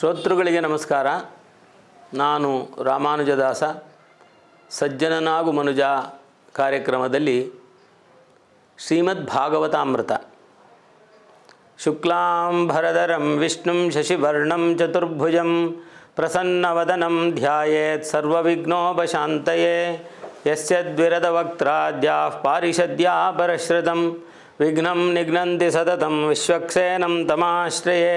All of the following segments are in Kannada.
ಶ್ರೋತೃಗಳಿಗೆ ನಮಸ್ಕಾರ. ನಾನು ರಾಮಾನುಜದಾಸ, ಸಜ್ಜನನಾಗು ಮನುಜ ಕಾರ್ಯಕ್ರಮದಲ್ಲಿ ಶ್ರೀಮದ್ ಭಾಗವತಾಮೃತ. ಶುಕ್ಲಾಂಭರಧರಂ ವಿಷ್ಣುಂ ಶಶಿವರ್ಣಂ ಚತುರ್ಭುಜಂ ಪ್ರಸನ್ನವದನಂ ಧ್ಯಾಯೇತ್ ಸರ್ವವಿಘ್ನೋಪಶಾಂತಯೇ, ಯಸ್ಯ ದ್ವಿರದವಕ್ತ್ರಾದ್ಯಾಃ ಪಾರಿಷದ್ಯಾ ಪರಶ್ರುತಂ ವಿಘ್ನಂ ನಿಘ್ನಂತಿ ಸತತಂ ವಿಶ್ವಕ್ಸೇನಂ ತಮಾಶ್ರಯೇ.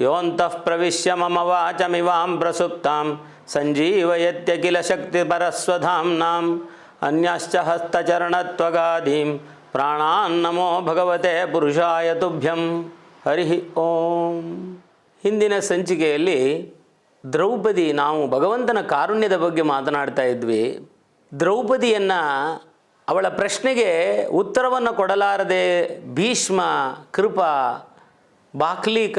ಯೋಂತಃ ಪ್ರವಿಶ್ಯ ಮಮ ವಾಚಮಿವಾಂ ಪ್ರಸುಪ್ತಾಂ, ಸಂಜೀವಯತ್ಯ ಕಿಲ ಶಕ್ತಿ ಪರಸ್ವಧಾಂನಾಂ ಅನ್ಯಶ್ಚ ಹಸ್ತಚರಣತ್ವಗಾಧೀಂ ಪ್ರಾಣಾನ್ ನಮೋ ಭಗವತೆ ಪುರುಷಾಯ ತುಭ್ಯಂ. ಹರಿ ಓಂ. ಹಿಂದಿನ ಸಂಚಿಕೆಯಲ್ಲಿ ದ್ರೌಪದಿ, ನಾವು ಭಗವಂತನ ಕಾರುಣ್ಯದ ಬಗ್ಗೆ ಮಾತನಾಡ್ತಾ ಇದ್ವಿ. ದ್ರೌಪದಿಯನ್ನು ಅವಳ ಪ್ರಶ್ನೆಗೆ ಉತ್ತರವನ್ನು ಕೊಡಲಾರದೆ ಭೀಷ್ಮ, ಕೃಪ, ಬಾಕ್ಲೀಕ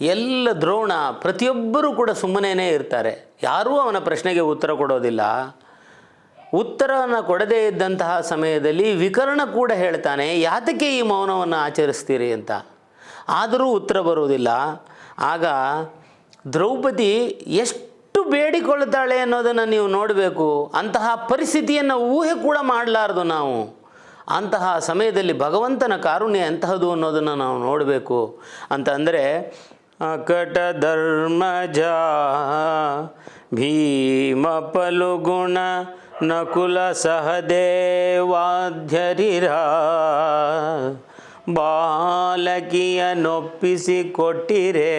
ಎಲ್ಲ ದ್ರೋಣ ಪ್ರತಿಯೊಬ್ಬರೂ ಕೂಡ ಸುಮ್ಮನೇ ಇರ್ತಾರೆ. ಯಾರೂ ಅವನ ಪ್ರಶ್ನೆಗೆ ಉತ್ತರ ಕೊಡೋದಿಲ್ಲ. ಉತ್ತರವನ್ನು ಕೊಡದೇ ಇದ್ದಂತಹ ಸಮಯದಲ್ಲಿ ವಿಕರ್ಣ ಕೂಡ ಹೇಳ್ತಾನೆ, ಯಾತಕ್ಕೆ ಈ ಮೌನವನ್ನು ಆಚರಿಸ್ತೀರಿ? ಅಂತ. ಆದರೂ ಉತ್ತರ ಬರುವುದಿಲ್ಲ. ಆಗ ದ್ರೌಪದಿ, ಎಷ್ಟು ಬೇಡಿಕೊಳ್ತಾಳೆ ಅನ್ನೋದನ್ನು ನೀವು ನೋಡಬೇಕು. ಅಂತಹ ಪರಿಸ್ಥಿತಿಯನ್ನು ಊಹೆ ಕೂಡ ಮಾಡಲಾರ್ದು ನಾವು. ಅಂತಹ ಸಮಯದಲ್ಲಿ ಭಗವಂತನ ಕಾರುಣ್ಯ ಎಂತಹದು ಅನ್ನೋದನ್ನು ನಾವು ನೋಡಬೇಕು. ಅಂತ ಅಂದರೆ ಅಕಟ ಧರ್ಮಜ ಭೀಮ ಪಲುಗುಣ ನಕುಲ ಸಹದೇವಾಧ್ಯರಿರ ಬಾಲಕಿಯ ನೊಪ್ಪಿಸಿ ಕೊಟ್ಟಿರೆ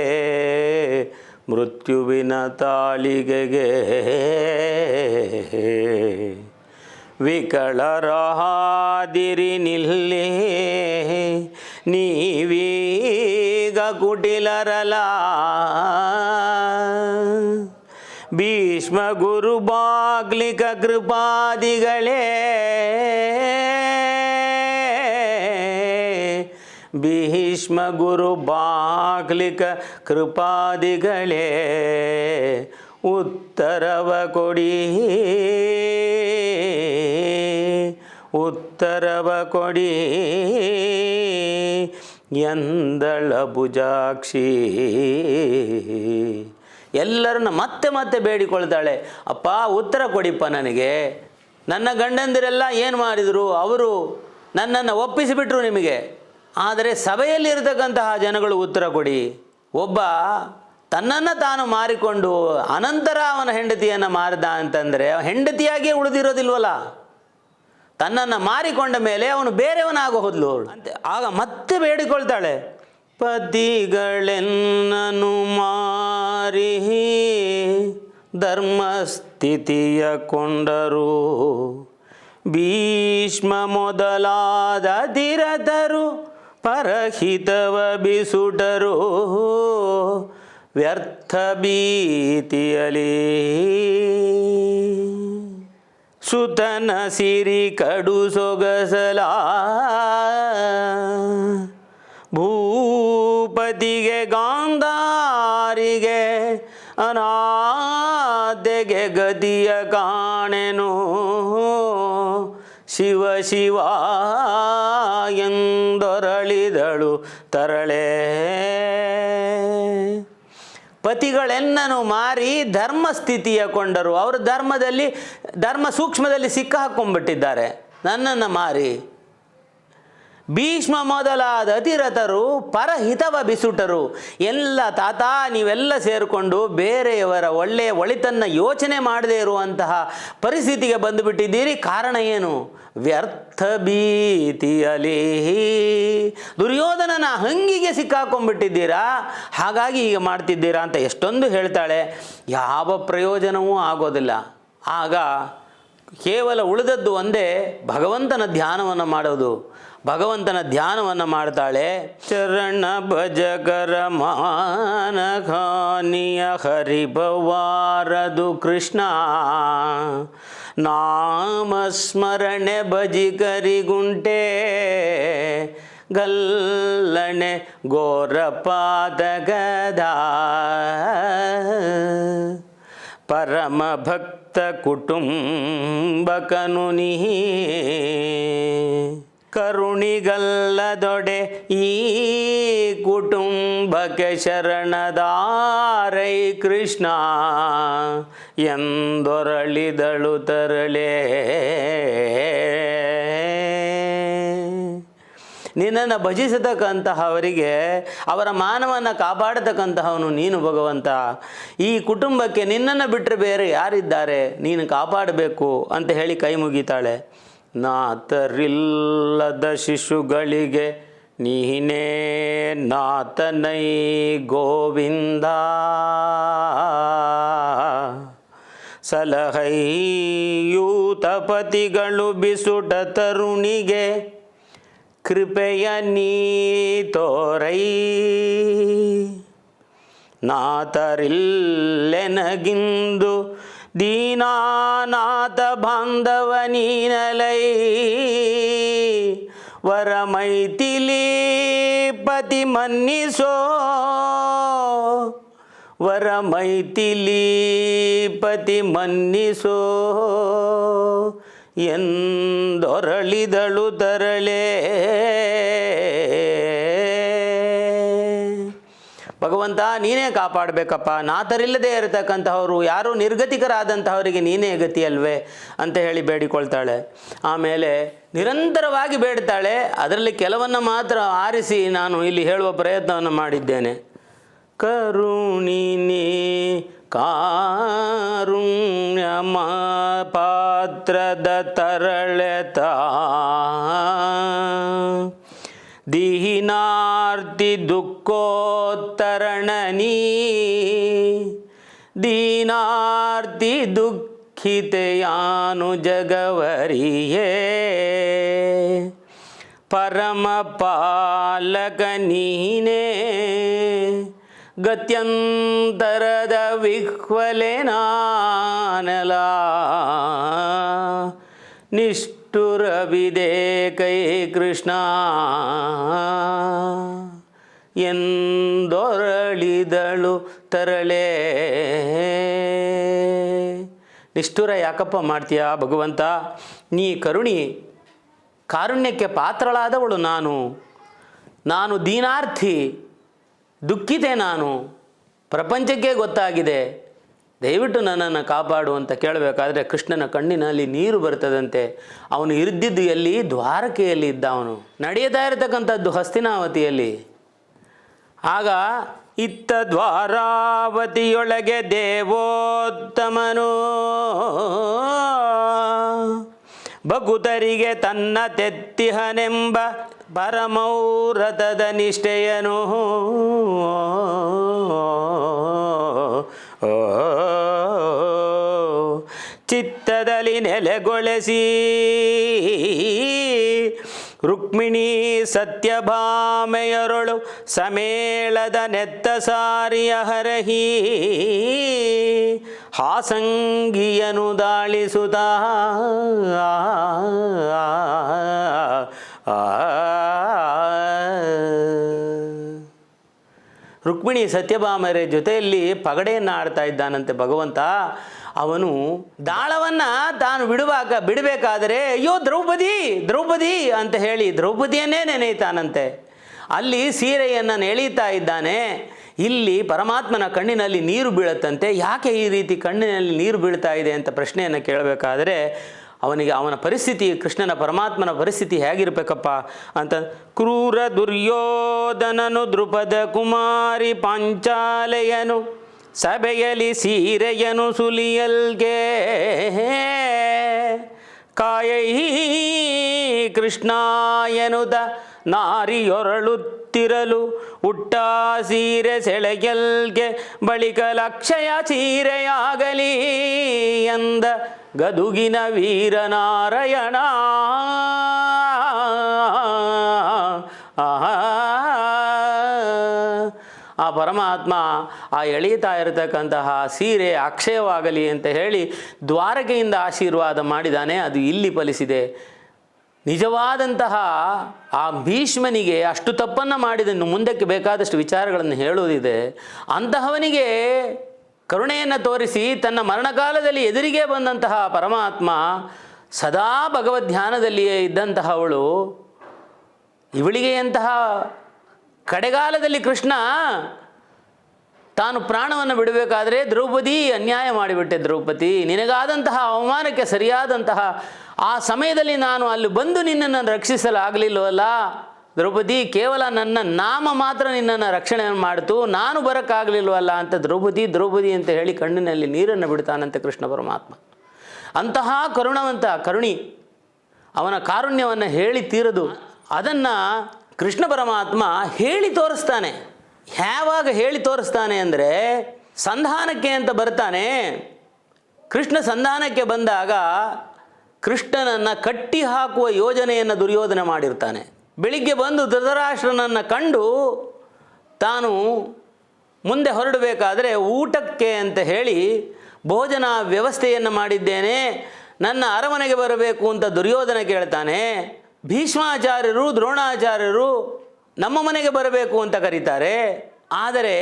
ಮೃತ್ಯುವಿನ ತಾಳಿಗೆಗೆ. ವಿಕಳರಹಾದಿರಿ ನಿಲ್ಲಿ ನೀವೀಗ ಕುಟಿಲರಲ ಭೀಷ್ಮ ಗುರು ಬಾಗ್ಲಿಕ ಕೃಪಾದಿಗಳೇ. ಭೀಷ್ಮ ಗುರು ಬಾಗ್ಲಿಕ ಕೃಪಾದಿಗಳೇ. ಉತ್ತರವ ಕೊಡಿ. ಉತ್ತರವ ಕೊಡಿ. ಎಂದಳ ಭುಜಾಕ್ಷಿ. ಎಲ್ಲರನ್ನ ಮತ್ತೆ ಮತ್ತೆ ಬೇಡಿಕೊಳ್ತಾಳೆ. ಅಪ್ಪ, ಉತ್ತರ ಕೊಡಿಪ್ಪ ನನಗೆ. ನನ್ನ ಗಂಡಂದಿರೆಲ್ಲ ಏನು ಮಾಡಿದರು? ಅವರು ನನ್ನನ್ನು ಒಪ್ಪಿಸಿಬಿಟ್ರು ನಿಮಗೆ. ಆದರೆ ಸಭೆಯಲ್ಲಿ ಇರತಕ್ಕಂತಹ ಜನಗಳು ಉತ್ತರ ಕೊಡಿ. ಒಬ್ಬ ತನ್ನನ್ನು ತಾನು ಮಾರಿಕೊಂಡು ಅನಂತರ ಅವನ ಹೆಂಡತಿಯನ್ನು ಮಾರಿದ ಅಂತಂದರೆ ಹೆಂಡತಿಯಾಗಿಯೇ ಉಳಿದಿರೋದಿಲ್ವಲ್ಲ? ತನ್ನನ್ನು ಮಾರಿಕೊಂಡ ಮೇಲೆ ಅವನು ಬೇರೆಯವನಾಗೋ ಹೋದ್ಲು ಅಂತೆ, ಆಗ ಮತ್ತೆ ಬೇಡಿಕೊಳ್ತಾಳೆ. ಪತಿಗಳೆನ್ನನು ಮಾರಿ ಧರ್ಮಸ್ಥಿತಿಯ ಕೊಂಡರು. ಭೀಷ್ಮ ಮೊದಲಾದ ಧಿರದರು ಪರಹಿತವ ಬಿಸುಟರು. ವ್ಯರ್ಥ ಭೀತಿಯಲಿ. ಸುತನ ಸಿರಿ ಕಡು ಸೊಗಸಲ. ಭೂಪತಿಗೆ ಗಾಂಧಾರಿಗೆ ಅನಾದೆಗೆ ಗದಿಯ ಕಾಣೆನು. ಶಿವ ಶಿವ ಎಂದೊರಳಿದಳು ತರಳೆ ಪತಿಗಳೆನ್ನನು ಮಾರಿ ಧರ್ಮ ಸ್ಥಿತಿಯ ಕೊಂಡರು. ಅವರು ಧರ್ಮದಲ್ಲಿ ಧರ್ಮ ಸೂಕ್ಷ್ಮದಲ್ಲಿ ಸಿಕ್ಕ ಹಾಕ್ಕೊಂಡ್ಬಿಟ್ಟಿದ್ದಾರೆ ನನ್ನನ್ನು ಮಾರಿ. ಭೀಷ್ಮ ಮೊದಲಾದ ಅತಿರಥರು, ಪರಹಿತವ ಬಿಸುಟರು. ಎಲ್ಲ ತಾತ, ನೀವೆಲ್ಲ ಸೇರಿಕೊಂಡು ಬೇರೆಯವರ ಒಳ್ಳೆಯ ಒಳಿತನ್ನು ಯೋಚನೆ ಮಾಡದೇ ಇರುವಂತಹ ಪರಿಸ್ಥಿತಿಗೆ ಬಂದುಬಿಟ್ಟಿದ್ದೀರಿ. ಕಾರಣ ಏನು? ವ್ಯರ್ಥ ಭೀತಿಯಲಿ. ದುರ್ಯೋಧನನ ಹಂಗಿಗೆ ಸಿಕ್ಕಾಕೊಂಡ್ಬಿಟ್ಟಿದ್ದೀರಾ? ಹಾಗಾಗಿ ಈಗ ಮಾಡ್ತಿದ್ದೀರಾ ಅಂತ ಎಷ್ಟೊಂದು ಹೇಳ್ತಾಳೆ. ಯಾವ ಪ್ರಯೋಜನವೂ ಆಗೋದಿಲ್ಲ. ಆಗ ಕೇವಲ ಉಳಿದದ್ದು ಒಂದೇ ಭಗವಂತನ ಧ್ಯಾನವನ್ನು ಮಾಡೋದು. ಭಗವಂತನ ಧ್ಯಾನವನ್ನು ಮಾಡ್ತಾಳೆ. ಚರಣ ಭಜಕರ ಮಾನಖಾನಿಯ ಹರಿಭವಾರದು ಕೃಷ್ಣ. ನಾಮಸ್ಮರಣೆ ಭಜಿಕರಿಗುಂಟೆ ಗಲ್ಲಣೆ ಘೋರಪಾದಗದ. ಪರಮ ಭಕ್ತ ಕುಟುಂಬಕನು ನೀ ಕರುಣಿಗಲ್ಲದೊಡೆ ಈ ಕುಟುಂಬಕ್ಕೆ ಶರಣದಾರೈ ಕೃಷ್ಣ ಎಂದೊರಳಿದಳು ತರಳೆ. ನಿನ್ನನ್ನು ಭಜಿಸತಕ್ಕಂತಹವರಿಗೆ, ಅವರ ಮಾನವನ್ನು ಕಾಪಾಡತಕ್ಕಂತಹವನು ನೀನು ಭಗವಂತ. ಈ ಕುಟುಂಬಕ್ಕೆ ನಿನ್ನನ್ನು ಬಿಟ್ಟರೆ ಬೇರೆ ಯಾರಿದ್ದಾರೆ? ನೀನು ಕಾಪಾಡಬೇಕು ಅಂತ ಹೇಳಿ ಕೈ ಮುಗಿತಾಳೆ. ನಾತರಿಲ್ಲದ ಶಿಶುಗಳಿಗೆ ನೀನೇ ನಾತನೈ ಗೋವಿಂದ. ಸಲಹೈಯೂತಪತಿಗಳು ಬಿಸುಟ ತರುಣಿಗೆ ಕೃಪೆಯ ನೀ ತೋರೈ. ನಾತರಿಲ್ಲೆನಗಿಂದು ದೀನಾನಾಥ ಬಾಂಧವ ನೀನಲೈ. ವರ ಮೈಥಿಲಿ ಪತಿ ಮನ್ನಿಸೋ. ವರಮೈತಿಲಿ ಪತಿ ಮನ್ನಿಸೋ. ಎಂದೊರಳಿದಳು ತರಳೇ. ಭಗವಂತ, ನೀನೇ ಕಾಪಾಡಬೇಕಪ್ಪ. ನಾತರಿಲ್ಲದೆ ಇರತಕ್ಕಂತಹವರು, ಯಾರು ನಿರ್ಗತಿಕರಾದಂತಹವರಿಗೆ ನೀನೇ ಗತಿ ಅಲ್ವೇ? ಅಂತ ಹೇಳಿ ಬೇಡಿಕೊಳ್ತಾಳೆ. ಆಮೇಲೆ ನಿರಂತರವಾಗಿ ಬೇಡ್ತಾಳೆ. ಅದರಲ್ಲಿ ಕೆಲವನ್ನು ಮಾತ್ರ ಆರಿಸಿ ನಾನು ಇಲ್ಲಿ ಹೇಳುವ ಪ್ರಯತ್ನವನ್ನು ಮಾಡಿದ್ದೇನೆ. ಕರುಣಿನಿ ಕಾರುಣ್ಯ ಪಾತ್ರದ ತರಳೆತ. ದೀನಾರ್ತಿ ದುಃಖೋತ್ತರಣನಿ. ದೀನಾರ್ತಿ ದುಃಖಿತೆಯಾನು ಜಗವರಿಯೇ. ಪರಮ ಪಾಲಕ ನೀನೇ ಗತ್ಯಂತರದ ವಿಹ್ವಲೆ ನಾನಲ. ನಿಷ್ಠುರವಿದೆ ಕೈ ಕೃಷ್ಣ. ಎಂದೊರಳಿದಳು ತರಳೆ. ನಿಷ್ಠುರ ಯಾಕಪ್ಪ ಮಾಡ್ತೀಯ ಭಗವಂತ? ನೀ ಕರುಣಿ, ಕಾರುಣ್ಯಕ್ಕೆ ಪಾತ್ರಳಾದವಳು ನಾನು. ನಾನು ದೀನಾರ್ಥಿ, ದುಃಖಿತೆ ನಾನು. ಪ್ರಪಂಚಕ್ಕೆ ಗೊತ್ತಾಗಿದೆ. ದಯವಿಟ್ಟು ನನ್ನನ್ನು ಕಾಪಾಡು ಅಂತ ಕೇಳಬೇಕಾದ್ರೆ ಕೃಷ್ಣನ ಕಣ್ಣಿನಲ್ಲಿ ನೀರು ಬರ್ತದಂತೆ ಅವನು ಇರಿದ್ದಿದ್ದು ಎಲ್ಲಿ? ದ್ವಾರಕೆಯಲ್ಲಿ ಇದ್ದ ಅವನು. ನಡೆಯತಾ ಇರತಕ್ಕಂಥದ್ದು ಹಸ್ತಿನಾವತಿಯಲ್ಲಿ. ಆಗ ಇತ್ತ ದ್ವಾರಾವತಿಯೊಳಗೆ ದೇವೋತ್ತಮನು ಭಗುತರಿಗೆ ತನ್ನ ತೆತ್ತಿಹನೆಂಬ ಪರಮೌರತದ ನಿಷ್ಠೆಯನು. ಚಿತ್ತದಲ್ಲಿ ನೆಲೆಗೊಳಿಸಿ ರುಕ್ಮಿಣಿ ಸತ್ಯಭಾಮೆಯರೊಳು ಸಮೇಳದ ನೆತ್ತ ಸಾರಿಯ ಹರಹಿ ಹಾಸಂಗಿಯನು ದಾಳಿಸುತ್ತ ರುಕ್ಮಿಣಿ ಸತ್ಯಭಾಮರ ಜೊತೆಯಲ್ಲಿ ಪಗಡೆಯನ್ನು ಆಡ್ತಾ ಇದ್ದಾನಂತೆ ಭಗವಂತ. ಅವನು ದಾಳವನ್ನು ತಾನು ಬಿಡುವಾಗ ಬಿಡಬೇಕಾದರೆ, ಅಯ್ಯೋ, ದ್ರೌಪದಿ ದ್ರೌಪದಿ ಅಂತ ಹೇಳಿ ದ್ರೌಪದಿಯನ್ನೇ ನೆನೆಯುತ್ತಾನಂತೆ. ಅಲ್ಲಿ ಸೀರೆಯನ್ನು ನೆಳೀತಾ ಇದ್ದಾನೆ. ಇಲ್ಲಿ ಪರಮಾತ್ಮನ ಕಣ್ಣಿನಲ್ಲಿ ನೀರು ಬೀಳತ್ತಂತೆ. ಯಾಕೆ ಈ ರೀತಿ ಕಣ್ಣಿನಲ್ಲಿ ನೀರು ಬೀಳ್ತಾ ಇದೆ ಅಂತ ಪ್ರಶ್ನೆಯನ್ನು ಕೇಳಬೇಕಾದರೆ ಅವನಿಗೆ ಅವನ ಪರಿಸ್ಥಿತಿ, ಕೃಷ್ಣನ ಪರಮಾತ್ಮನ ಪರಿಸ್ಥಿತಿ ಹೇಗಿರ್ಬೇಕಪ್ಪ ಅಂತ, ಕ್ರೂರ ದುರ್ಯೋಧನನು ದೃಪದ ಕುಮಾರಿ ಪಾಂಚಾಲೆಯನು, ಸಭೆಯಲ್ಲಿ ಸೀರೆಯನು ಸುಲಿಯಲ್ಗೆ. ಕಾಯೈ ಕೃಷ್ಣಾಯನುದ ನಾರಿಯೊರಳುತ್ತಿರಲು, ಉಟ್ಟ ಸೀರೆ ಸೆಳೆಯಲ್ಗೆ ಬಳಿಕ ಲಕ್ಷಯ ಸೀರೆಯಾಗಲಿ ಎಂದ ಗದುಗಿನ ವೀರನಾರಾಯಣ. ಆ ಪರಮಾತ್ಮ, ಆ ಎಳೀತಾ ಇರತಕ್ಕಂತಹ ಸೀರೆ ಅಕ್ಷಯವಾಗಲಿ ಅಂತ ಹೇಳಿ ದ್ವಾರಕೆಯಿಂದ ಆಶೀರ್ವಾದ ಮಾಡಿದಾನೆ, ಅದು ಇಲ್ಲಿ ಫಲಿಸಿದೆ. ನಿಜವಾದಂತಹ ಆ ಭೀಷ್ಮನಿಗೆ ಅಷ್ಟು ತಪ್ಪನ್ನು ಮಾಡಿದನ್ನು ಮುಂದಕ್ಕೆ ಬೇಕಾದಷ್ಟು ವಿಚಾರಗಳನ್ನು ಹೇಳುವುದಿದೆ ಅಂತಹವನಿಗೆ ಕರುಣೆಯನ್ನು ತೋರಿಸಿ ತನ್ನ ಮರಣಕಾಲದಲ್ಲಿ ಎದುರಿಗೆ ಬಂದಂತಹ ಪರಮಾತ್ಮ ಸದಾ ಭಗವದ್ ಧ್ಯಾನದಲ್ಲಿಯೇ ಇವಳಿಗೆ ಎಂತಹ ಕಡೆಗಾಲದಲ್ಲಿ ಕೃಷ್ಣ ತಾನು ಪ್ರಾಣವನ್ನು ಬಿಡಬೇಕಾದ್ರೆ ದ್ರೌಪದಿ ಅನ್ಯಾಯ ಮಾಡಿಬಿಟ್ಟೆ ದ್ರೌಪದಿ. ನಿನಗಾದಂತಹ ಅವಮಾನಕ್ಕೆ ಸರಿಯಾದಂತಹ ಆ ಸಮಯದಲ್ಲಿ ನಾನು ಅಲ್ಲಿ ಬಂದು ನಿನ್ನನ್ನು ರಕ್ಷಿಸಲಾಗಲಿಲ್ಲವಲ್ಲ? ದ್ರೌಪದಿ, ಕೇವಲ ನನ್ನ ನಾಮ ಮಾತ್ರ ನಿನ್ನನ್ನು ರಕ್ಷಣೆ ಮಾಡಿತು, ನಾನು ಬರೋಕ್ಕಾಗಲಿಲ್ವಲ್ಲ ಅಂತ ದ್ರೌಪದಿ ದ್ರೌಪದಿ ಅಂತ ಹೇಳಿ ಕಣ್ಣಿನಲ್ಲಿ ನೀರನ್ನು ಬಿಡ್ತಾನಂತೆ ಕೃಷ್ಣ ಪರಮಾತ್ಮ. ಅಂತಹ ಕರುಣವಂತ ಕರುಣಿ ಅವನ ಕಾರುಣ್ಯವನ್ನು ಹೇಳಿ ತೀರದು, ಅದನ್ನು ಕೃಷ್ಣ ಪರಮಾತ್ಮ ಹೇಳಿ ತೋರಿಸ್ತಾನೆ. ಯಾವಾಗ ಹೇಳಿ ತೋರಿಸ್ತಾನೆ ಅಂದರೆ ಸಂಧಾನಕ್ಕೆ ಅಂತ ಬರ್ತಾನೆ. ಕೃಷ್ಣ ಸಂಧಾನಕ್ಕೆ ಬಂದಾಗ ಕೃಷ್ಣನನ್ನು ಕಟ್ಟಿ ಹಾಕುವ ಯೋಜನೆಯನ್ನು ದುರ್ಯೋಧನೆ ಮಾಡಿರ್ತಾನೆ. ಬೆಳಿಗ್ಗೆ ಬಂದು ಧೃತರಾಷ್ಟ್ರನನ್ನು ಕಂಡು ತಾನು ಮುಂದೆ ಹೊರಡಬೇಕಾದರೆ ಊಟಕ್ಕೆ ಅಂತ ಹೇಳಿ ಭೋಜನ ವ್ಯವಸ್ಥೆಯನ್ನು ಮಾಡಿದ್ದೇನೆ, ನನ್ನ ಅರಮನೆಗೆ ಬರಬೇಕು ಅಂತ ದುರ್ಯೋಧನ ಕೇಳ್ತಾನೆ, ಭೀಷ್ಮಾಚಾರ್ಯರು, ದ್ರೋಣಾಚಾರ್ಯರು ನಮ್ಮ ಮನೆಗೆ ಬರಬೇಕು ಅಂತ ಕರೀತಾರೆ. ಆದರೆ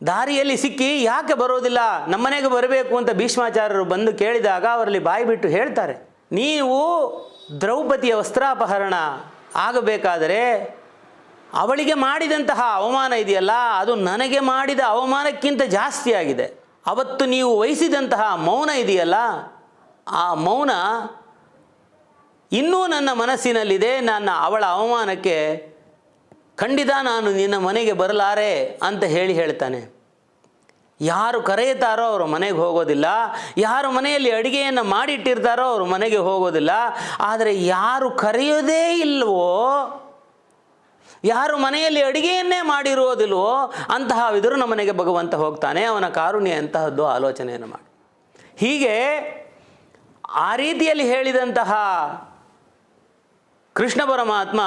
ದಾರಿಯಲ್ಲಿ ಸಿಕ್ಕಿ ಯಾಕೆ ಬರೋದಿಲ್ಲ? ನಮ್ಮನೆಗೆ ಬರಬೇಕು ಅಂತ ಭೀಷ್ಮಾಚಾರ್ಯರು ಬಂದು ಕೇಳಿದಾಗ ಅವರಲ್ಲಿ ಬಾಯಿ ಬಿಟ್ಟು ಹೇಳ್ತಾರೆ, ನೀವು ದ್ರೌಪದಿಯ ವಸ್ತ್ರಾಪಹರಣ ಆಗಬೇಕಾದರೆ ಅವಳಿಗೆ ಮಾಡಿದಂತಹ ಅವಮಾನ ಇದೆಯಲ್ಲ, ಅದು ನನಗೆ ಮಾಡಿದ ಅವಮಾನಕ್ಕಿಂತ ಜಾಸ್ತಿ ಆಗಿದೆ. ಅವತ್ತು ನೀವು ವಹಿಸಿದಂತಹ ಮೌನ ಇದೆಯಲ್ಲ, ಆ ಮೌನ ಇನ್ನೂ ನನ್ನ ಮನಸ್ಸಿನಲ್ಲಿದೆ, ನನ್ನ ಅವಳ ಅವಮಾನಕ್ಕೆ ಖಂಡಿತ ನಾನು ನಿನ್ನ ಮನೆಗೆ ಬರಲಾರೆ ಅಂತ ಹೇಳಿ ಹೇಳ್ತಾನೆ. ಯಾರು ಕರೆಯುತ್ತಾರೋ ಅವರು ಮನೆಗೆ ಹೋಗೋದಿಲ್ಲ, ಯಾರು ಮನೆಯಲ್ಲಿ ಅಡುಗೆಯನ್ನು ಮಾಡಿಟ್ಟಿರ್ತಾರೋ ಅವರು ಮನೆಗೆ ಹೋಗೋದಿಲ್ಲ, ಆದರೆ ಯಾರು ಕರೆಯೋದೇ ಇಲ್ಲವೋ ಯಾರು ಮನೆಯಲ್ಲಿ ಅಡುಗೆಯನ್ನೇ ಮಾಡಿರುವುದಿಲ್ವೋ ಅಂತಹ ವಿದುರನ ಮನೆಗೆ ಭಗವಂತ ಹೋಗ್ತಾನೆ, ಅವನ ಕಾರುಣ್ಯ ಅಂತಹದ್ದು ಆಲೋಚನೆಯನ್ನು ಮಾಡಿ. ಹೀಗೆ ಆ ರೀತಿಯಲ್ಲಿ ಹೇಳಿದಂತಹ ಕೃಷ್ಣ ಪರಮಾತ್ಮ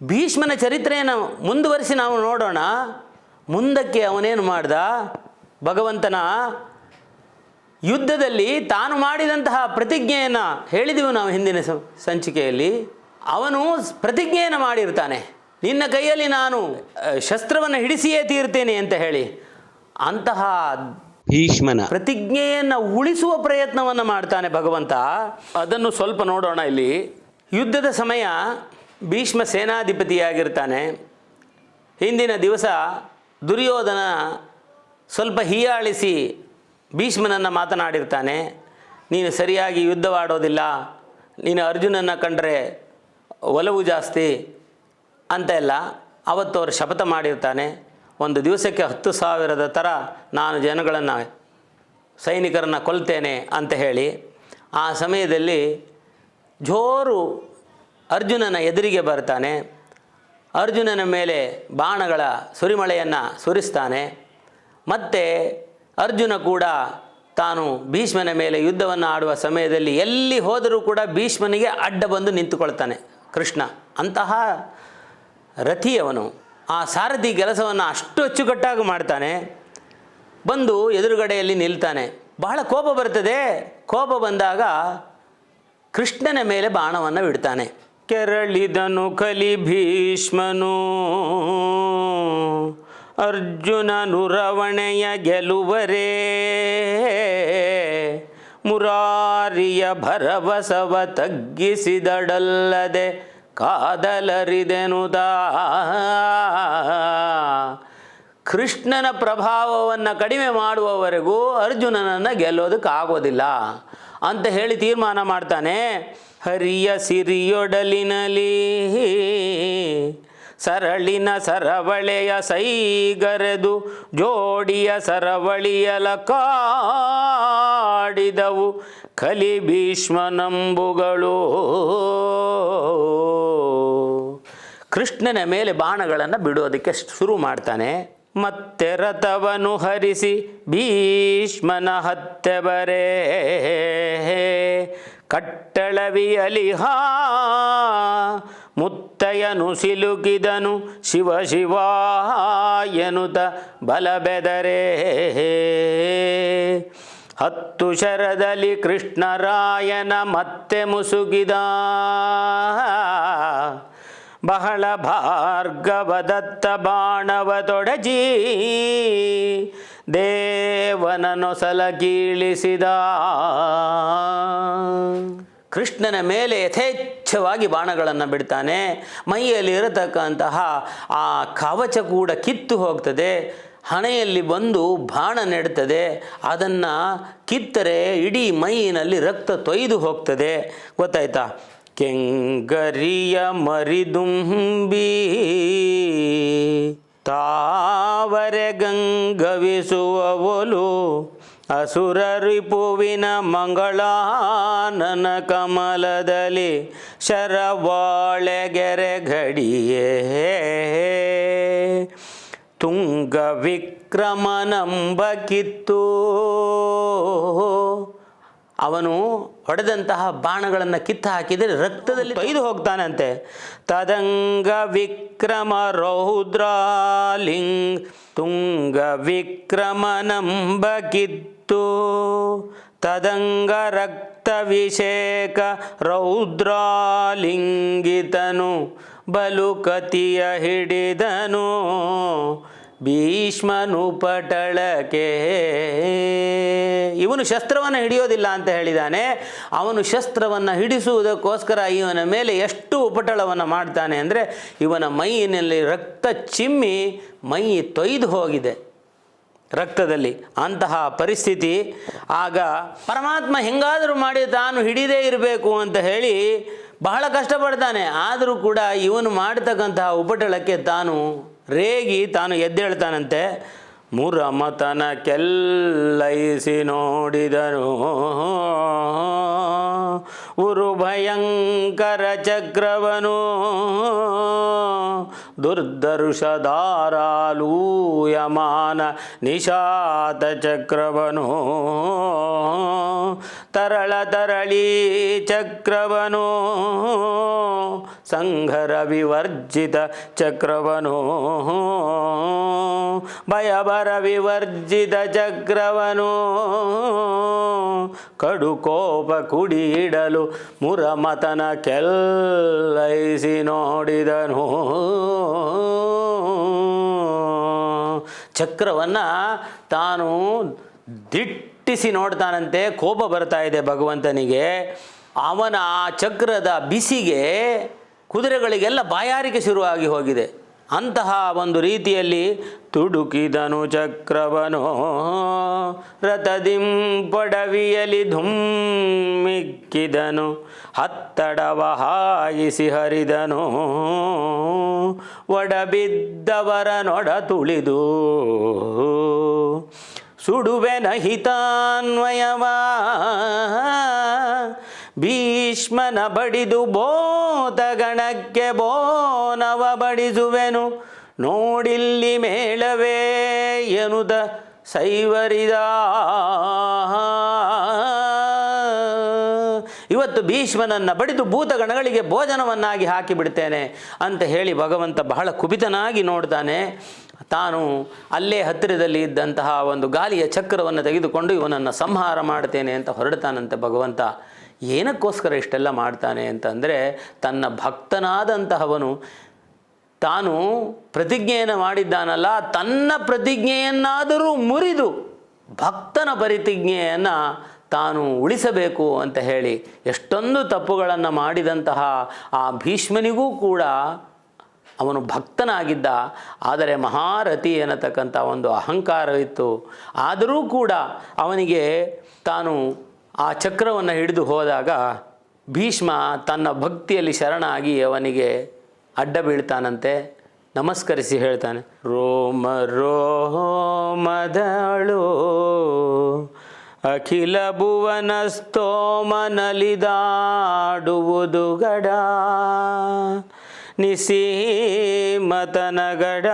ಭೀಷ್ಮನ ಚರಿತ್ರೆಯನ್ನು ಮುಂದುವರಿಸಿ ನಾವು ನೋಡೋಣ. ಮುಂದಕ್ಕೆ ಅವನೇನು ಮಾಡ್ದ? ಭಗವಂತನ ಯುದ್ಧದಲ್ಲಿ ತಾನು ಮಾಡಿದಂತಹ ಪ್ರತಿಜ್ಞೆಯನ್ನು ಹೇಳಿದೆವು ನಾವು ಹಿಂದಿನ ಸಂಚಿಕೆಯಲ್ಲಿ. ಅವನು ಪ್ರತಿಜ್ಞೆಯನ್ನು ಮಾಡಿರ್ತಾನೆ. ನಿನ್ನ ಕೈಯಲ್ಲಿ ನಾನು ಶಸ್ತ್ರವನ್ನು ಹಿಡಿಸಿಯೇ ತೀರ್ತೇನೆ ಅಂತ ಹೇಳಿ. ಅಂತಹ ಭೀಷ್ಮನ. ಪ್ರತಿಜ್ಞೆಯನ್ನು ಉಳಿಸುವ ಪ್ರಯತ್ನವನ್ನು ಮಾಡ್ತಾನೆ ಭಗವಂತ. ಅದನ್ನು ಸ್ವಲ್ಪ ನೋಡೋಣ ಇಲ್ಲಿ. ಯುದ್ಧದ ಸಮಯ ಭೀಷ್ಮ ಸೇನಾಧಿಪತಿಯಾಗಿರ್ತಾನೆ. ಹಿಂದಿನ ದಿವಸ ದುರ್ಯೋಧನ ಸ್ವಲ್ಪ ಹೀಯಾಳಿಸಿ ಭೀಷ್ಮನನ್ನು ಮಾತನಾಡಿರ್ತಾನೆ, ನೀನು ಸರಿಯಾಗಿ ಯುದ್ಧವಾಡೋದಿಲ್ಲ, ನೀನು ಅರ್ಜುನನ್ನು ಕಂಡರೆ ಒಲವು ಜಾಸ್ತಿ ಅಂತ ಎಲ್ಲ ಅವತ್ತು ಅವರು ಶಪಥ ಮಾಡಿರ್ತಾನೆ. ಒಂದು ದಿವಸಕ್ಕೆ ಹತ್ತು ಸಾವಿರದ ಥರ ನಾನು ಜನಗಳನ್ನು, ಸೈನಿಕರನ್ನು ಕೊಲ್ತೇನೆ ಅಂತ ಹೇಳಿ, ಆ ಸಮಯದಲ್ಲಿ ಜೋರು ಅರ್ಜುನನ ಎದುರಿಗೆ ಬರ್ತಾನೆ. ಅರ್ಜುನನ ಮೇಲೆ ಬಾಣಗಳ ಸುರಿಮಳೆಯನ್ನು ಸುರಿಸ್ತಾನೆ. ಮತ್ತು ಅರ್ಜುನ ಕೂಡ ತಾನು ಭೀಷ್ಮನ ಮೇಲೆ ಯುದ್ಧವನ್ನು ಆಡುವ ಸಮಯದಲ್ಲಿ ಎಲ್ಲಿ ಹೋದರೂ ಕೂಡ ಭೀಷ್ಮನಿಗೆ ಅಡ್ಡ ಬಂದು ನಿಂತುಕೊಳ್ತಾನೆ ಕೃಷ್ಣ. ಅಂತಹ ರಥಿಯವನು ಆ ಸಾರಥಿ ಕೆಲಸವನ್ನು ಅಷ್ಟು ಅಚ್ಚುಕಟ್ಟಾಗಿ ಮಾಡ್ತಾನೆ. ಬಂದು ಎದುರುಗಡೆಯಲ್ಲಿ ನಿಲ್ತಾನೆ. ಬಹಳ ಕೋಪ ಬರ್ತದೆ. ಕೋಪ ಬಂದಾಗ ಕೃಷ್ಣನ ಮೇಲೆ ಬಾಣವನ್ನು ಬಿಡ್ತಾನೆ. ಕೆರಳಿದನು ಕಲಿ ಭೀಷ್ಮನು. ಅರ್ಜುನನು ರವಣೆಯ ಗೆಲುವರೇ. ಮುರಾರಿಯ ಭರವಸವ ತಗ್ಗಿಸಿದಡಲ್ಲದೆ ಕಾದಲರಿದೆನುದ ಕೃಷ್ಣನ ಪ್ರಭಾವವನ್ನು ಕಡಿಮೆ ಮಾಡುವವರೆಗೂ ಅರ್ಜುನನನ್ನು ಗೆಲ್ಲೋದಕ್ಕಾಗೋದಿಲ್ಲ ಅಂತ ಹೇಳಿ ತೀರ್ಮಾನ ಮಾಡ್ತಾನೆ. ಹರಿಯ ಸಿರಿಯೊಡಲಿನಲಿ. ಸರಳಿನ ಸರವಳೆಯ ಸೈಗರೆದು ಜೋಡಿಯ ಸರವಳಿಯಲ ಕಾಡಿದವು ಕಲಿ ಭೀಷ್ಮನಂಬುಗಳು. ಕೃಷ್ಣನ ಮೇಲೆ ಬಾಣಗಳನ್ನು ಬಿಡೋದಕ್ಕೆ ಶುರು ಮಾಡ್ತಾನೆ. ಮತ್ತೆ ರಥವನು ಹರಿಸಿ ಭೀಷ್ಮನ ಹತ್ತೆ ಬರೇ ಮುತ್ತಯನು ಸಿಲುಕಿದನು ಶಿವ ಶಿವ ಎನುತ ಬಲಬೆದರೆ ಹತ್ತು ಶರದಲ್ಲಿ ಕೃಷ್ಣರಾಯನ ಮತ್ತೆ ಮುಸುಗಿದ. ಬಹಳ ಭಾರ್ಗವದತ್ತ ಬಾಣವ ತೊಡಜಿ ದೇವನ ಸಲಕೀಳಿಸಿದ. ಕೀಳಿಸಿದ ಕೃಷ್ಣನ ಮೇಲೆ ಯಥೇಚ್ಛವಾಗಿ ಬಾಣಗಳನ್ನು ಬಿಡ್ತಾನೆ. ಮೈಯಲ್ಲಿ ಇರತಕ್ಕಂತಹ ಆ ಕವಚ ಕೂಡ ಕಿತ್ತು ಹೋಗ್ತದೆ. ಹಣೆಯಲ್ಲಿ ಬಂದು ಬಾಣ ನೆಡ್ತದೆ. ಅದನ್ನು ಕಿತ್ತರೆ ಇಡೀ ಮೈಯಿನಲ್ಲಿ ರಕ್ತ ತೊಯ್ದು ಹೋಗ್ತದೆ. ಗೊತ್ತಾಯ್ತಾ? ಕೆಂಗರಿಯ ಮರಿದುಂಬಿ. ತಾವರೆ ಗಂಗವಿಸುವವಲು ಅಸುರ ರಿಪುವಿನ ಮಂಗಳಾನನ ಕಮಲದಲ್ಲಿ ಶರವಾಳೆಗೆರೆ ಘಡಿಯೇ. ತುಂಗ ವಿಕ್ರಮನಂಬ ಕಿತ್ತು ಅವನು ಹೊಡೆದಂತಹ ಬಾಣಗಳನ್ನು ಕಿತ್ತು ಹಾಕಿದರೆ ರಕ್ತದಲ್ಲಿ ತೊಯ್ದು ಹೋಗ್ತಾನಂತೆ. ತದಂಗ ವಿಕ್ರಮ ರೌದ್ರಾಲಿಂಗ್, ತುಂಗ ವಿಕ್ರಮ ನಂಬಗಿತ್ತು. ತದಂಗ ರಕ್ತವಿಷೇಕ ರೌದ್ರಾಲಿಂಗಿತನು ಬಲುಕತಿಯ ಹಿಡಿದನು. ಭೀಷ್ಮನು ಪಟಳಕೆ ಇವನು ಶಸ್ತ್ರವನ್ನು ಹಿಡಿಯೋದಿಲ್ಲ ಅಂತ ಹೇಳಿದಾನೆ. ಅವನು ಶಸ್ತ್ರವನ್ನು ಹಿಡಿಸುವುದಕ್ಕೋಸ್ಕರ ಇವನ ಮೇಲೆ ಎಷ್ಟು ಉಪಟಳವನ್ನು ಮಾಡ್ತಾನೆ ಅಂದರೆ ಇವನ ಮೈಯಿನಲ್ಲಿ ರಕ್ತ ಚಿಮ್ಮಿ ಮೈ ತೊಯ್ದು ಹೋಗಿದೆ ರಕ್ತದಲ್ಲಿ. ಅಂತಹ ಪರಿಸ್ಥಿತಿ. ಆಗ ಪರಮಾತ್ಮ ಹೆಂಗಾದರೂ ಮಾಡಿ ತಾನು ಹಿಡಿದೇ ಇರಬೇಕು ಅಂತ ಹೇಳಿ ಬಹಳ ಕಷ್ಟಪಡ್ತಾನೆ. ಆದರೂ ಕೂಡ ಇವನು ಮಾಡತಕ್ಕಂತಹ ಉಪಟಳಕ್ಕೆ ತಾನು ರೇಗಿ ತಾನು ಎದ್ದೇಳ್ತಾನಂತೆ. ಮುರಮತನ ಕೆಲ್ಲೈಸಿ ನೋಡಿದನು. ಉರು ಭಯಂಕರ ಚಕ್ರವನು ದುರ್ದರುಷಧಾರಾಲೂಯಮಾನ ನಿಶಾತ ಚಕ್ರವನು. ತರಳ ತರಳಿ ಚಕ್ರವನು. ಸಂಘರ ವಿವರ್ಜಿತ ಚಕ್ರವನು ಭಯಭರ ವಿವರ್ಜಿತ ಚಕ್ರವನು. ಕಡುಕೋಪ ಕುಡಿಯಿಡಲು ಮುರಮತನ ಕೆಲ್ಲೈಸಿ ನೋಡಿದನು. ಚಕ್ರವನ್ನು ತಾನು ದಿಟ್ಟಿಸಿ ನೋಡ್ತಾನಂತೆ, ಕೋಪ ಬರ್ತಾ ಇದೆ ಭಗವಂತನಿಗೆ. ಅವನ ಆ ಚಕ್ರದ ಬಿಸಿಗೆ ಕುದುರೆಗಳಿಗೆಲ್ಲ ಬಾಯಾರಿಕೆ ಶುರುವಾಗಿ ಹೋಗಿದೆ. ಅಂತಹ ಒಂದು ರೀತಿಯಲ್ಲಿ ತುಡುಕಿದನು ಚಕ್ರವನು. ರಥದಿಂಪಡವಿಯಲಿ ಧುಮ್ಮಿಕ್ಕಿದನು ಹತ್ತಡವ ಹಾಯಿಸಿ ಹರಿದನು. ಒಡಬಿದ್ದವರನೊಡ ತುಳಿದು ಸುಡುವೆನ ಹಿತಾನ್ವಯವ ಭೀಷ್ಮನ ಬಡಿದು ಬೋತಗಣಕ್ಕೆ ಬೋನವ ಬಡಿಸುವೆನು. ನೋಡಿಲ್ಲಿ ಮೇಳವೇ ಎನುದ ಸೈವರಿದ. ಇವತ್ತು ಭೀಷ್ಮನನ್ನು ಬಡಿದು ಭೂತಗಣಗಳಿಗೆ ಭೋಜನವನ್ನಾಗಿ ಹಾಕಿಬಿಡ್ತೇನೆ ಅಂತ ಹೇಳಿ ಭಗವಂತ ಬಹಳ ಕುಪಿತನಾಗಿ ನೋಡ್ತಾನೆ. ತಾನು ಅಲ್ಲೇ ಹತ್ತಿರದಲ್ಲಿ ಇದ್ದಂತಹ ಒಂದು ಗಾಲಿಯ ಚಕ್ರವನ್ನು ತೆಗೆದುಕೊಂಡು ಇವನನ್ನು ಸಂಹಾರ ಮಾಡ್ತೇನೆ ಅಂತ ಹೊರಡ್ತಾನಂತೆ ಭಗವಂತ. ಏನಕ್ಕೋಸ್ಕರ ಇಷ್ಟೆಲ್ಲ ಮಾಡ್ತಾನೆ ಅಂತಂದರೆ ತನ್ನ ಭಕ್ತನಾದಂತಹವನು ತಾನು ಪ್ರತಿಜ್ಞೆಯನ್ನು ಮಾಡಿದ್ದಾನಲ್ಲ, ತನ್ನ ಪ್ರತಿಜ್ಞೆಯನ್ನಾದರೂ ಮುರಿದು ಭಕ್ತನ ಪ್ರತಿಜ್ಞೆಯನ್ನು ತಾನು ಉಳಿಸಬೇಕು ಅಂತ ಹೇಳಿ ಎಷ್ಟೊಂದು ತಪ್ಪುಗಳನ್ನು ಮಾಡಿದಂತಹ ಆ ಭೀಷ್ಮನಿಗೂ ಕೂಡ ಅವನು ಭಕ್ತನಾಗಿದ್ದ. ಆದರೆ ಮಹಾರಥಿ ಎನ್ನತಕ್ಕಂಥ ಒಂದು ಅಹಂಕಾರವಿತ್ತು. ಆದರೂ ಕೂಡ ಅವನಿಗೆ ತಾನು ಆ ಚಕ್ರವನ್ನು ಹಿಡಿದು ಹೋದಾಗ ಭೀಷ್ಮ ತನ್ನ ಭಕ್ತಿಯಲ್ಲಿ ಶರಣಾಗಿ ಅವನಿಗೆ ಅಡ್ಡ ಬೀಳ್ತಾನಂತೆ, ನಮಸ್ಕರಿಸಿ ಹೇಳ್ತಾನೆ, ರೋಮ ರೋಮದಳು ಅಖಿಲ ಭುವನ ಸ್ತೋಮನಲಿದಾಡುವುದು ಗಡ ನಿಸೀಮತನ ಗಡ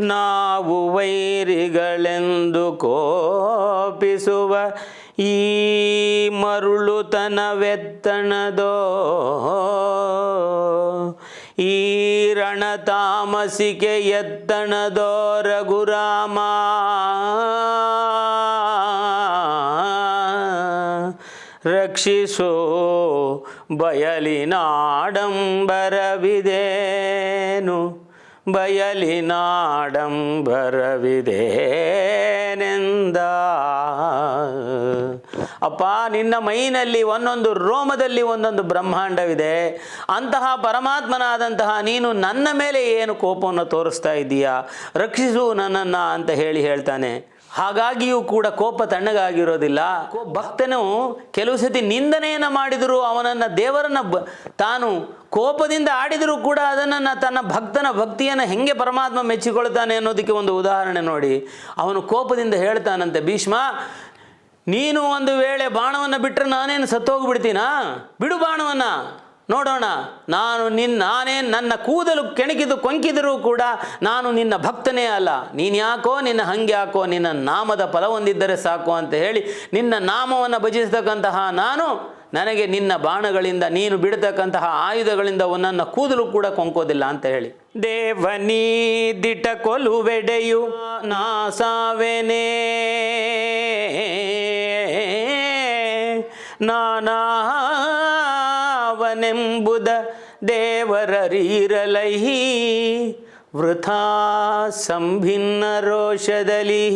ನಾವು ವೈರಿಗಳೆಂದು ಕೋಪಿಸುವ ಈ ಮರುಳುತನವೆತ್ತಣದೋ? ಈ ರಣತಾಮಸಿಕೆ ಎತ್ತಣದೋ ರಘುರಾಮ? ರಕ್ಷಿಸೋ ಬಯಲಿನಾಡಂಬರವಿದೇನು? ಬಯಲಿನಾಡಂಬರವಿದೇನೆಂದ? ಅಪ್ಪ, ನಿನ್ನ ಮೈನಲ್ಲಿ ಒಂದೊಂದು ರೋಮದಲ್ಲಿ ಒಂದೊಂದು ಬ್ರಹ್ಮಾಂಡವಿದೆ. ಅಂತಹ ಪರಮಾತ್ಮನಾದಂತಹ ನೀನು ನನ್ನ ಮೇಲೆ ಏನು ಕೋಪವನ್ನು ತೋರಿಸ್ತಾ ಇದ್ದೀಯಾ? ರಕ್ಷಿಸು ನನ್ನನ್ನು ಅಂತ ಹೇಳಿ ಹೇಳ್ತಾನೆ. ಹಾಗಾಗಿಯೂ ಕೂಡ ಕೋಪ ತಣ್ಣಗಾಗಿರೋದಿಲ್ಲ. ಭಕ್ತನು ಕೆಲವು ಸತಿ ನಿಂದನೆಯನ್ನು ಮಾಡಿದರೂ ಅವನನ್ನು ದೇವರನ್ನ ತಾನು ಕೋಪದಿಂದ ಆಡಿದರೂ ಕೂಡ ಅದನ್ನು ತನ್ನ ಭಕ್ತನ ಭಕ್ತಿಯನ್ನು ಹೆಂಗೆ ಪರಮಾತ್ಮ ಮೆಚ್ಚಿಕೊಳ್ತಾನೆ ಅನ್ನೋದಕ್ಕೆ ಒಂದು ಉದಾಹರಣೆ ನೋಡಿ. ಅವನು ಕೋಪದಿಂದ ಹೇಳ್ತಾನಂತೆ, ಭೀಷ್ಮ, ನೀನು ಒಂದು ವೇಳೆ ಬಾಣವನ್ನು ಬಿಟ್ಟರೆ ನಾನೇನು ಸತ್ತೋಗ್ಬಿಡ್ತೀನಾ? ಬಿಡು ಬಾಣವನ್ನು. ನೋಡೋಣ, ನಾನು ನಿನ್ನ, ನಾನೇ ನನ್ನ ಕೂದಲು ಕೆಣಕಿದು ಕೊಂಕಿದರೂ ಕೂಡ ನಾನು ನಿನ್ನ ಭಕ್ತನೇ ಅಲ್ಲ. ನೀನು ಯಾಕೋ ನಿನ್ನ ಹಂಗೆ ಯಾಕೋ ನಿನ್ನ ನಾಮದ ಫಲ ಹೊಂದಿದ್ದರೆ ಸಾಕು ಅಂತ ಹೇಳಿ ನಿನ್ನ ನಾಮವನ್ನು ಭಜಿಸತಕ್ಕಂತಹ ನಾನು, ನನಗೆ ನಿನ್ನ ಬಾಣಗಳಿಂದ, ನೀನು ಬಿಡತಕ್ಕಂತಹ ಆಯುಧಗಳಿಂದ ನನ್ನ ಕೂದಲು ಕೂಡ ಕೊಂಕೋದಿಲ್ಲ ಅಂತ ಹೇಳಿ. ದೇವನೀ ದಿಟ ಕೊಲುವೆಡೆಯು ನಾಸಾವೆನೇ. ನಾನಾವನೆಂಬುದ ದೇವರರಿರಲೈ ವೃಥಾ ಸಂಭಿನ್ನ ರೋಷದಲ್ಲಿ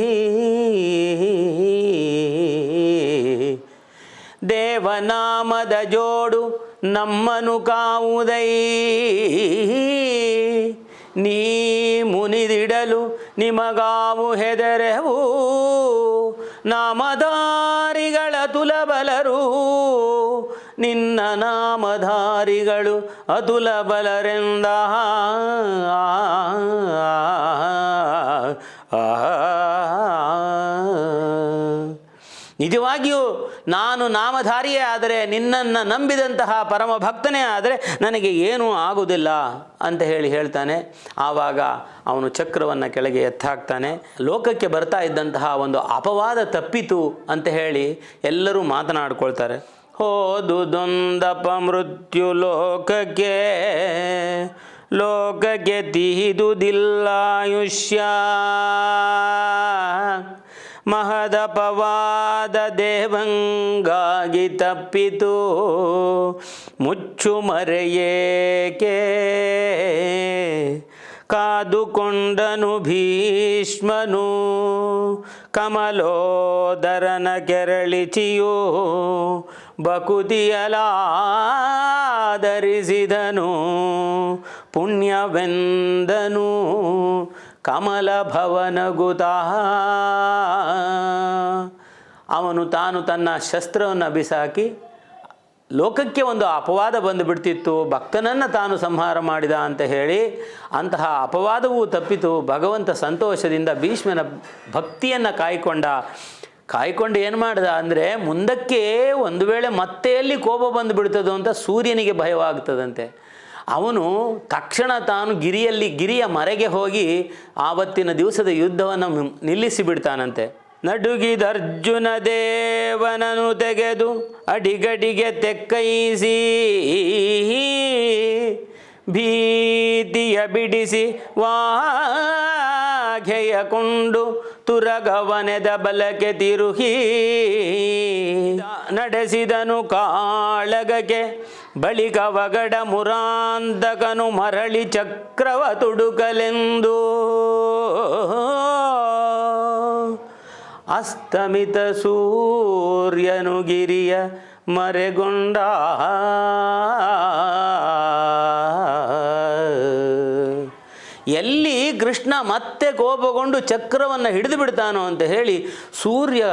ದೇವನಾಮದ ಜೋಡು ನಮ್ಮನು ಕಾವುದೈ. ನೀ ಮುನಿದಿಡಲು ನಿಮಗಾವು ಹೆದರೆವು. ನಾಮಧಾರಿಗಳ ತುಲಬಲರು. ನಿನ್ನ ನಾಮಧಾರಿಗಳು ಅತುಲ ಬಲರೆಂದ. ನಿಜವಾಗಿಯೂ ನಾನು ನಾಮಧಾರಿಯೇ ಆದರೆ ನಿನ್ನನ್ನು ನಂಬಿದಂತಹ ಪರಮ ಭಕ್ತನೇ ಆದರೆ ನನಗೆ ಏನೂ ಆಗುವುದಿಲ್ಲ ಅಂತ ಹೇಳಿ ಹೇಳ್ತಾನೆ. ಆವಾಗ ಅವನು ಚಕ್ರವನ್ನು ಕೆಳಗೆ ಎತ್ತಾಕ್ತಾನೆ. ಲೋಕಕ್ಕೆ ಬರ್ತಾ ಇದ್ದಂತಹ ಒಂದು ಅಪವಾದ ತಪ್ಪಿತು ಅಂತ ಹೇಳಿ ಎಲ್ಲರೂ ಮಾತನಾಡ್ಕೊಳ್ತಾರೆ. ಹೋದುದೊಂದಪ ಮೃತ್ಯು ಲೋಕಕ್ಕೆ ಲೋಕಕ್ಕೆ ತಿಹಿದುದಿಲ್ಲಾಯುಷ್ಯ ಮಹದಪವಾದ ದೇವಂಗಾಗಿ ತಪ್ಪಿತು ಮುಚ್ಚು ಮರೆಯೇಕೆ ಕಾದುಕೊಂಡನು ಭೀಷ್ಮನು ಕಮಲೋದರನ ಕೆರಳಿಚಿಯೋ ಬಕುತಿಯಲಾದರಿಸಿದನು ಪುಣ್ಯವೆಂದನು ಕಮಲ ಭವನಗುತ ಅವನು ತಾನು ತನ್ನ ಶಸ್ತ್ರವನ್ನು ಬಿಸಾಕಿ ಲೋಕಕ್ಕೆ ಒಂದು ಅಪವಾದ ಬಂದುಬಿಡ್ತಿತ್ತು, ಭಕ್ತನನ್ನು ತಾನು ಸಂಹಾರ ಮಾಡಿದ ಅಂತ ಹೇಳಿ ಅಂತಹ ಅಪವಾದವೂ ತಪ್ಪಿತು. ಭಗವಂತ ಸಂತೋಷದಿಂದ ಭೀಷ್ಮನ ಭಕ್ತಿಯನ್ನು ಕಾಯ್ಕೊಂಡ ಕಾಯ್ಕೊಂಡು ಏನು ಮಾಡ್ದ ಅಂದರೆ ಮುಂದಕ್ಕೆ ಒಂದು ವೇಳೆ ಮತ್ತೆ ಎಲ್ಲಿ ಕೋಪ ಬಂದುಬಿಡ್ತದೋ ಅಂತ ಸೂರ್ಯನಿಗೆ ಭಯವಾಗ್ತದಂತೆ. ಅವನು ತಕ್ಷಣ ತಾನು ಗಿರಿಯಲ್ಲಿ, ಗಿರಿಯ ಮರೆಗೆ ಹೋಗಿ ಆವತ್ತಿನ ದಿವಸದ ಯುದ್ಧವನ್ನು ನಿಲ್ಲಿಸಿ ಬಿಡ್ತಾನಂತೆ ನಡುಗಿದರ್ಜುನ ದೇವನನು ತೆಗೆದು ಅಡಿಗಡಿಗೆ ತೆಕ್ಕೈಸಿ, ಭೀತಿಯ ಬಿಡಿಸಿ ವಾಘೆಯ ಕೊಂಡು ತುರಗವನೆದ ಬಲಕೆ ತಿರುಹಿ ನಡೆಸಿದನು ಕಾಳಗಕ್ಕೆ. ಬಳಿಕ ವಗಡ ಮುರಾಂತಕನು ಮರಳಿ ಚಕ್ರವ ತುಡುಕಲೆಂದು. ಅಸ್ತಮಿತ ಸೂರ್ಯನು ಗಿರಿಯ ಮರೆಗೊಂಡ. ಎಲ್ಲಿ ಕೃಷ್ಣ ಮತ್ತೆ ಕೋಪಗೊಂಡು ಚಕ್ರವನ್ನು ಹಿಡಿದು ಬಿಡ್ತಾನೋ ಅಂತ ಹೇಳಿ ಸೂರ್ಯ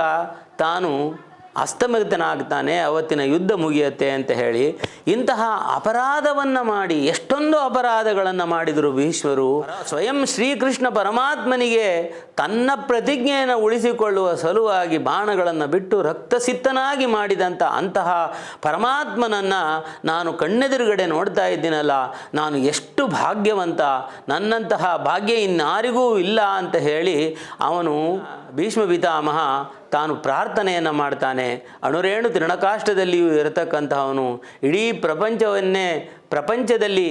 ತಾನು ಅಸ್ತಮಿತನಾಗ್ತಾನೆ ಅವತ್ತಿನ ಯುದ್ಧ ಮುಗಿಯತ್ತೆ ಅಂತ ಹೇಳಿ ಇಂತಹ ಅಪರಾಧವನ್ನು ಮಾಡಿ, ಎಷ್ಟೊಂದು ಅಪರಾಧಗಳನ್ನು ಮಾಡಿದರು ಭೀಷ್ಮರು. ಸ್ವಯಂ ಶ್ರೀಕೃಷ್ಣ ಪರಮಾತ್ಮನಿಗೆ ತನ್ನ ಪ್ರತಿಜ್ಞೆಯನ್ನು ಉಳಿಸಿಕೊಳ್ಳುವ ಸಲುವಾಗಿ ಬಾಣಗಳನ್ನು ಬಿಟ್ಟು ರಕ್ತಸಿತ್ತನಾಗಿ ಮಾಡಿದಂಥ ಅಂತಹ ಪರಮಾತ್ಮನನ್ನು ನಾನು ಕಣ್ಣೆದುರುಗಡೆ ನೋಡ್ತಾ ಇದ್ದೀನಲ್ಲ, ನಾನು ಎಷ್ಟು ಭಾಗ್ಯವಂತ, ನನ್ನಂತಹ ಭಾಗ್ಯ ಇನ್ನಾರಿಗೂ ಇಲ್ಲ ಅಂತ ಹೇಳಿ ಅವನು ಭೀಷ್ಮ ಪಿತಾಮಹ ತಾನು ಪ್ರಾರ್ಥನೆಯನ್ನು ಮಾಡ್ತಾನೆ. ಅಣುರೇಣು ತೃಣಕಾಷ್ಟದಲ್ಲಿಯೂ ಇರತಕ್ಕಂತಹವನು ಇಡೀ ಪ್ರಪಂಚವನ್ನೇ, ಪ್ರಪಂಚದಲ್ಲಿ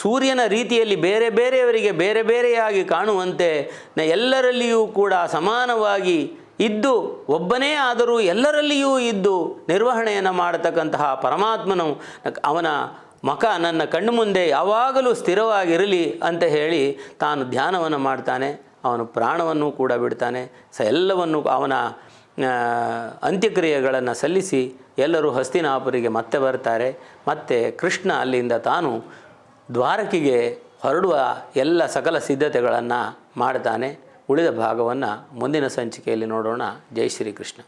ಸೂರ್ಯನ ರೀತಿಯಲ್ಲಿ ಬೇರೆ ಬೇರೆಯವರಿಗೆ ಬೇರೆ ಬೇರೆಯಾಗಿ ಕಾಣುವಂತೆ ಎಲ್ಲರಲ್ಲಿಯೂ ಕೂಡ ಸಮಾನವಾಗಿ ಇದ್ದು, ಒಬ್ಬನೇ ಆದರೂ ಎಲ್ಲರಲ್ಲಿಯೂ ಇದ್ದು ನಿರ್ವಹಣೆಯನ್ನು ಮಾಡತಕ್ಕಂತಹ ಪರಮಾತ್ಮನು ಅವನ ಮಖ ನನ್ನ ಕಣ್ಣು ಮುಂದೆ ಯಾವಾಗಲೂ ಸ್ಥಿರವಾಗಿರಲಿ ಅಂತ ಹೇಳಿ ತಾನು ಧ್ಯಾನವನ್ನು ಮಾಡ್ತಾನೆ. ಅವನು ಪ್ರಾಣವನ್ನು ಕೂಡ ಬಿಡ್ತಾನೆ. ಸ ಎಲ್ಲವನ್ನು ಅವನ ಅಂತ್ಯಕ್ರಿಯೆಗಳನ್ನು ಸಲ್ಲಿಸಿ ಎಲ್ಲರೂ ಹಸ್ತಿನಾಪುರಿಗೆ ಮತ್ತೆ ಬರ್ತಾರೆ. ಮತ್ತು ಕೃಷ್ಣ ಅಲ್ಲಿಂದ ತಾನು ದ್ವಾರಕಿಗೆ ಹೊರಡುವ ಎಲ್ಲ ಸಕಲ ಸಿದ್ಧತೆಗಳನ್ನು ಮಾಡ್ತಾನೆ. ಉಳಿದ ಭಾಗವನ್ನು ಮುಂದಿನ ಸಂಚಿಕೆಯಲ್ಲಿ ನೋಡೋಣ. ಜೈ ಶ್ರೀಕೃಷ್ಣ.